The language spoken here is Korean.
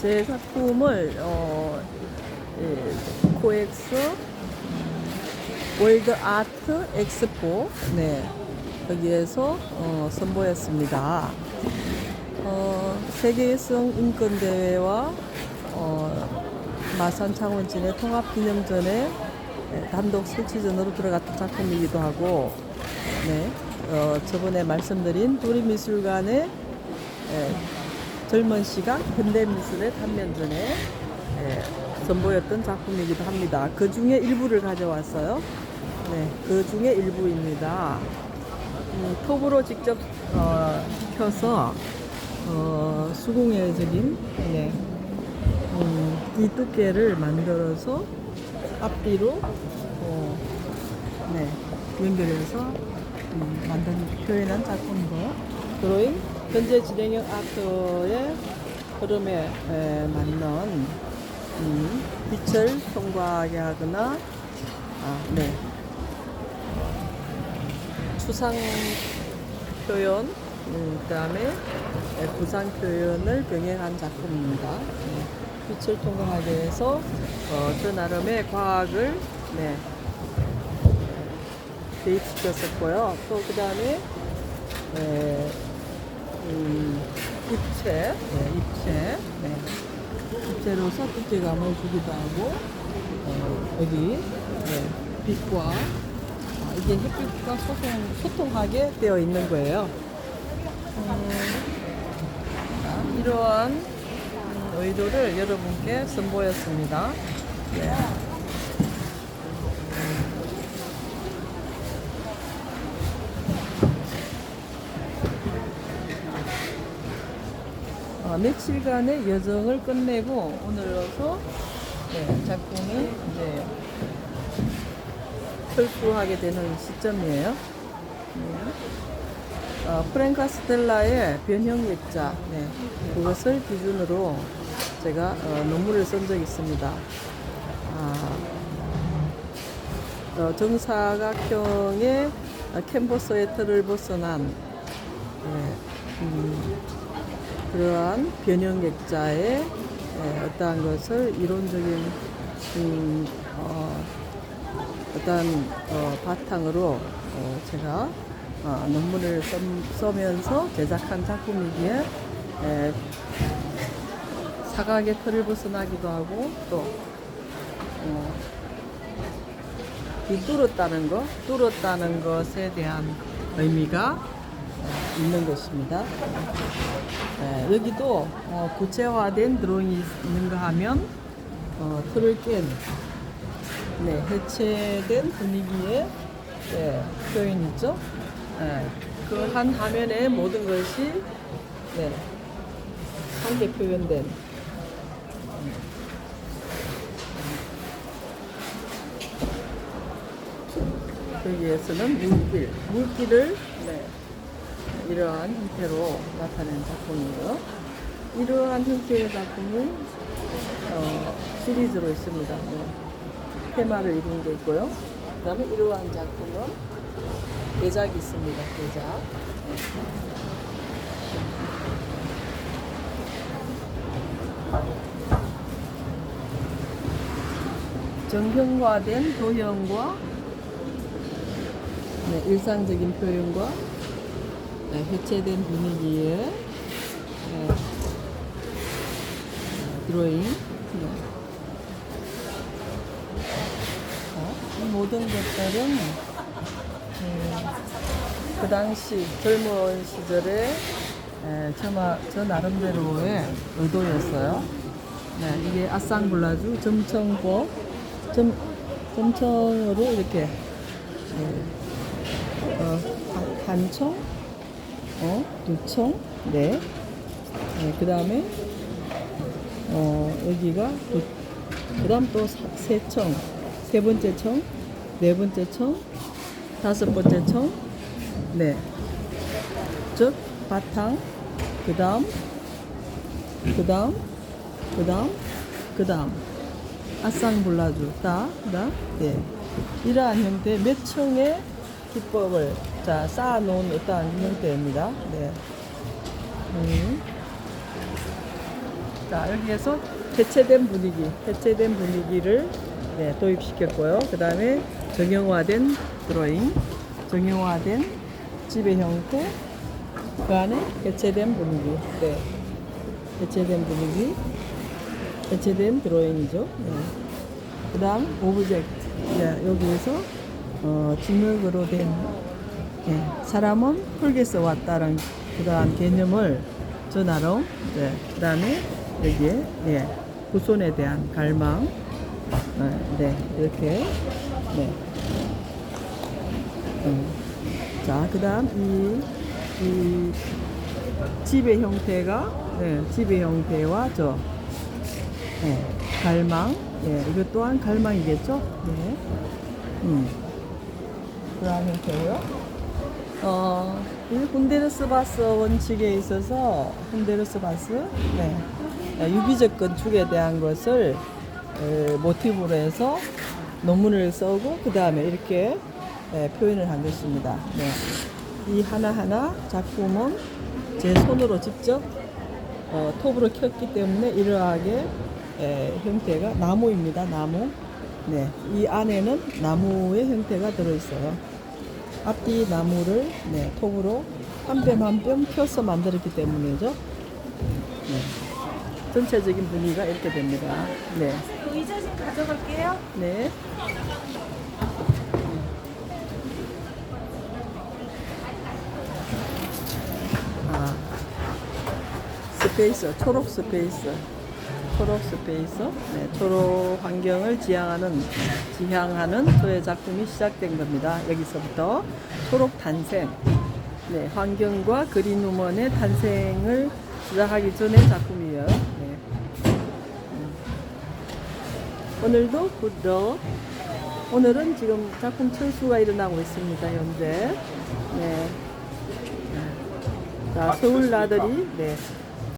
제 작품을 어, 예, 코엑스 월드 아트 엑스포 네 여기에서 어, 선보였습니다. 어, 세계성 인권 대회와 어, 마산 창원진의 통합 기념전에 예, 단독 설치전으로 들어갔던 작품이기도 하고 네 어, 저번에 말씀드린 도리미술관의 예, 젊은 시각 현대미술의 단면전에 예, 선보였던 작품이기도 합니다. 그 중에 일부를 가져왔어요. 네, 그 중에 일부입니다. 음, 톱으로 직접 어, 켜서 어, 수공예적인 네, 음, 이 두께를 만들어서 앞뒤로 어, 네, 연결해서 음, 만든 표현한 작품이고요. 드로잉 현재 진행형 아트의 흐름에 에, 맞는 음, 빛을 통과하게 하거나 아, 네. 추상 표현, 음, 그다음에 에, 구상 표현을 병행한 작품입니다. 네. 빛을 통과하기 위해서 어, 저 나름의 과학을 네, 대입시켰었고요. 또 그다음에 에, 음, 입체, 네, 입체, 네. 입체로서 두께감을 주기도 하고 어, 여기 네, 빛과 아, 이게 햇빛과 소통, 소통하게 되어 있는 거예요. 음, 자, 이러한 음, 의도를 여러분께 선보였습니다. 네. 어, 며칠간의 여정을 끝내고 오늘로서 네, 작품이 이제 철수하게 되는 시점이에요. 네. 어, 프랭카 스텔라의 변형 액자 네, 그것을 기준으로 제가 어, 논문을 쓴 적이 있습니다. 아, 어, 정사각형의 캔버스의 틀을 벗어난 네, 음, 그러한 변형 객자의 에, 어떠한 것을 이론적인 음, 어, 어떠한 어, 바탕으로 어, 제가 어, 논문을 써, 써면서 제작한 작품이기에 에, 사각의 틀을 벗어나기도 하고 또 어, 이 뚫었다는 것, 뚫었다는 것에 대한 의미가 어, 있는 것입니다. 네, 여기도 어, 구체화된 드로잉이 있는가 하면 어, 틀을 깬 네, 해체된 분위기의 네, 표현 있죠. 네, 그한 화면에 모든 것이 네, 함께 표현된 여기에서는 물길, 물길을 네, 이러한 형태로 나타낸 작품이고요. 이러한 형태의 작품은 어, 시리즈로 있습니다. 네. 테마를 이룬 게 있고요. 그 다음에 이러한 작품은 대작이 있습니다. 대작. 정형화된 도형과 네, 일상적인 표현과 네, 해체된 분위기의 네, 드로잉. 네. 자, 이 모든 것들은 음, 그 당시 젊은 시절에 에, 저마, 저 나름대로의 의도였어요. 네, 이게 아쌍블라주 점청법, 점, 점청으로 이렇게 네, 어, 한- 한 총, 어, 두 총, 네. 네, 그 다음에, 어, 여기가 두, 그 다음 또세 총, 세 번째 총, 네 번째 총, 다섯 번째 총, 네. 즉, 바탕, 그 다음, 그 다음, 그 다음, 그 다음. 아쌍블라주, 따, 다, 네. 이러한 형태 몇 총의 기법을 자 쌓아놓은 어떠한 형태입니다. 네. 음. 자, 여기에서 해체된 분위기, 해체된 분위기를 네, 도입시켰고요. 그 다음에 정형화된 드로잉, 정형화된 지배 형태, 그 안에 해체된 분위기, 네. 해체된 분위기, 해체된 드로잉이죠. 네. 그 다음 오브젝트, 네, 여기에서 어, 진흙으로 된 예, 사람은 흙에서 왔다는 그러한 개념을 전하러 네, 그 다음에 여기에 예, 후손에 대한 갈망 어, 네 이렇게 네. 음. 자, 그 다음 이, 이 지배 형태가 네, 지배 형태와 저 네, 갈망 예, 이것 또한 갈망이겠죠? 네. 음. 그런 형태고요. 어, 이 훈데르스 바스 원칙에 있어서 훈데르스 바스 네. 어, 유기적 건축에 대한 것을 에, 모티브로 해서 논문을 써고 그 다음에 이렇게 에, 표현을 한 것입니다. 네. 이 하나하나 작품은 제 손으로 직접 어, 톱으로 켰기 때문에 이러하게 에, 형태가 나무입니다. 나무. 네, 이 안에는 나무의 형태가 들어있어요. 앞뒤 나무를 네, 톱으로 한 뼘 한 뼘 펴서 만들었기 때문이죠. 네. 전체적인 분위기가 이렇게 됩니다. 네. 의자 좀 가져갈게요. 네. 아, 스페이스, 초록 스페이스. 초록 스페이스. 네, 초록 환경을 지향하는, 지향하는 저의 작품이 시작된 겁니다. 여기서부터 초록 탄생. 네, 환경과 그린 우먼의 탄생을 시작하기 전의 작품이에요. 네. 오늘도 굿럭. 오늘은 지금 작품 철수가 일어나고 있습니다, 현재. 네. 자, 서울 나들이, 네.